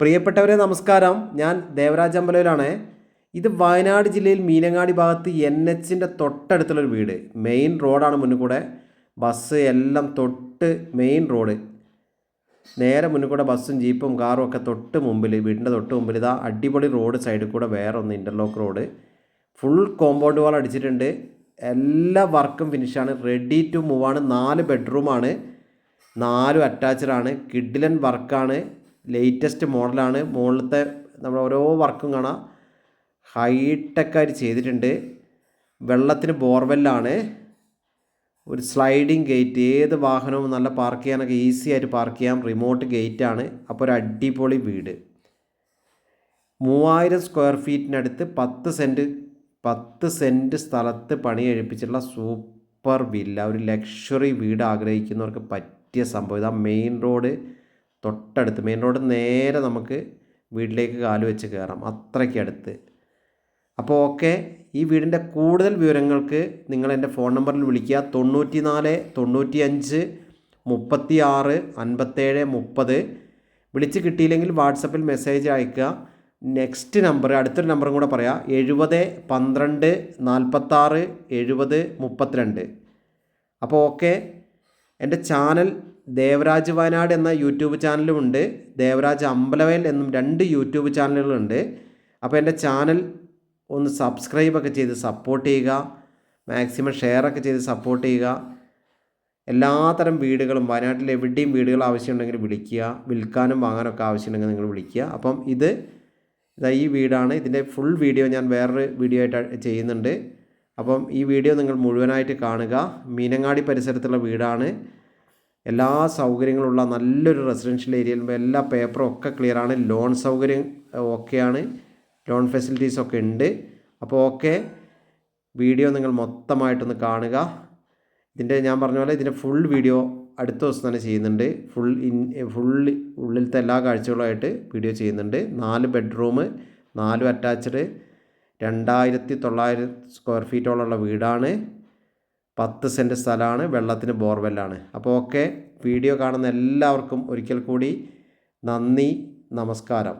പ്രിയപ്പെട്ടവരെ നമസ്കാരം. ഞാൻ ദേവരാജ് അമ്പലയിലാണ് ഇത് വയനാട് ജില്ലയിൽ മീനങ്ങാടി ഭാഗത്ത് എൻ എച്ചിന്റെ തൊട്ടടുത്തുള്ളൊരു വീട്. മെയിൻ റോഡാണ് മുന്നിൽ കൂടെ ബസ് എല്ലാം തൊട്ട് മെയിൻ റോഡ്. നേരെ മുന്നിൽ കൂടെ ബസ്സും ജീപ്പും കാറും ഒക്കെ തൊട്ട് മുമ്പിൽ വീടിന്റെ തൊട്ട് മുമ്പിൽ ഇതാ അടിപൊളി റോഡ് സൈഡിൽ കൂടെ വേറെ ഒന്ന് interlock road. Full compound wall അടിച്ചിട്ടുണ്ട്. എല്ലാ വർക്കും ഫിനിഷാണ് റെഡി ടു മൂവാണ് നാല് ബെഡ്റൂമാണ് നാലും അറ്റാച്ചഡാണ് കിഡിലൻ വർക്കാണ് ലേറ്റസ്റ്റ് മോഡലാണ്. മുകളിലത്തെ നമ്മൾ ഓരോ വർക്കും കാണാം. ഹൈടെക്കായിട്ട് ചെയ്തിട്ടുണ്ട്. വെള്ളത്തിന് ബോർവെല്ലാണ് ഒരു സ്ലൈഡിങ് ഗേറ്റ് ഏത് വാഹനവും നല്ല പാർക്ക് ചെയ്യാനൊക്കെ ഈസി ആയിട്ട് പാർക്ക് ചെയ്യാം. റിമോട്ട് ഗേറ്റാണ് അപ്പോൾ ഒരു അടിപൊളി വീട്. മൂവായിരം സ്ക്വയർ ഫീറ്റിനടുത്ത് പത്ത് സെന്റ് പത്ത് സെന്റ് സ്ഥലത്ത് പണി കഴിപ്പിച്ചിട്ടുള്ള സൂപ്പർ വില്ല ഒരു ലക്ഷറി വീട് ആഗ്രഹിക്കുന്നവർക്ക് പറ്റിയ സംഭവം. ഇതാ മെയിൻ റോഡ് തൊട്ടടുത്ത് മെയിൻ റോഡ് നേരെ നമുക്ക് വീട്ടിലേക്ക് കാൽ വെച്ച് കയറാം. അത്രയ്ക്ക് അടുത്ത്. അപ്പോൾ ഓക്കെ ഈ വീടിന്റെ കൂടുതൽ വിവരങ്ങൾക്ക് നിങ്ങൾ എന്റെ ഫോൺ നമ്പറിൽ വിളിക്കുക. തൊണ്ണൂറ്റി നാല് തൊണ്ണൂറ്റി അഞ്ച് മുപ്പത്തി ആറ് അൻപത്തേഴ് മുപ്പത്. വിളിച്ച് കിട്ടിയില്ലെങ്കിൽ വാട്സപ്പിൽ മെസ്സേജ് അയക്കുക നെക്സ്റ്റ് നമ്പർ അടുത്തൊരു നമ്പറും കൂടെ പറയാം. എഴുപത് പന്ത്രണ്ട് നാൽപ്പത്താറ് എഴുപത് മുപ്പത്തിരണ്ട്. അപ്പോൾ ഓക്കെ എന്റെ ചാനൽ ദേവരാജ് വയനാട് എന്ന യൂട്യൂബ് ചാനലും ഉണ്ട് ദേവരാജ് അമ്പലവയൽ എന്നും രണ്ട് യൂട്യൂബ് ചാനലുകളുണ്ട്. അപ്പോൾ എന്റെ ചാനൽ ഒന്ന് സബ്സ്ക്രൈബൊക്കെ ചെയ്ത് സപ്പോർട്ട് ചെയ്യുക. മാക്സിമം ഷെയറൊക്കെ ചെയ്ത് സപ്പോർട്ട് ചെയ്യുക. എല്ലാത്തരം വീടുകളും വയനാട്ടിൽ എവിടെയും വീടുകൾ ആവശ്യമുണ്ടെങ്കിൽ വിളിക്കുക. വിൽക്കാനും വാങ്ങാനൊക്കെ ആവശ്യമുണ്ടെങ്കിൽ നിങ്ങൾ വിളിക്കുക. അപ്പം ഇത് ഇതാ ഈ വീടാണ്. ഇതിന്റെ ഫുൾ വീഡിയോ ഞാൻ വേറൊരു വീഡിയോ ആയിട്ട് ചെയ്യുന്നുണ്ട്. അപ്പം ഈ വീഡിയോ നിങ്ങൾ മുഴുവനായിട്ട് കാണുക. മീനങ്ങാടി പരിസരത്തുള്ള വീടാണ്. എല്ലാ സൗകര്യങ്ങളുള്ള നല്ലൊരു റെസിഡൻഷ്യൽ ഏരിയയിൽ എല്ലാ പേപ്പറും ഒക്കെ ക്ലിയറാണ് ലോൺ സൗകര്യം ഓക്കെയാണ് ലോൺ ഫെസിലിറ്റീസ് ഒക്കെ ഉണ്ട്. അപ്പോൾ ഓക്കെ വീഡിയോ നിങ്ങൾ മൊത്തമായിട്ടൊന്ന് കാണുക. ഇതിന്റെ ഞാൻ പറഞ്ഞ പോലെ ഇതിന്റെ ഫുൾ വീഡിയോ അടുത്ത ദിവസം തന്നെ ചെയ്യുന്നുണ്ട്. ഫുൾ ഇൻ ഫുൾ ഉള്ളിലത്തെ എല്ലാ കാഴ്ചകളുമായിട്ട് വീഡിയോ ചെയ്യുന്നുണ്ട്. നാല് ബെഡ്റൂം നാലും അറ്റാച്ച്ഡ് രണ്ടായിരത്തി തൊള്ളായിരം സ്ക്വയർ ഫീറ്റോളമുള്ള വീടാണ്. പത്ത് സെന്റ് സ്ഥലമാണ്. വെള്ളത്തിന് ബോർവെല്ലാണ് അപ്പോൾ ഓക്കെ വീഡിയോ കാണുന്ന എല്ലാവർക്കും ഒരിക്കൽ കൂടി നന്ദി നമസ്കാരം.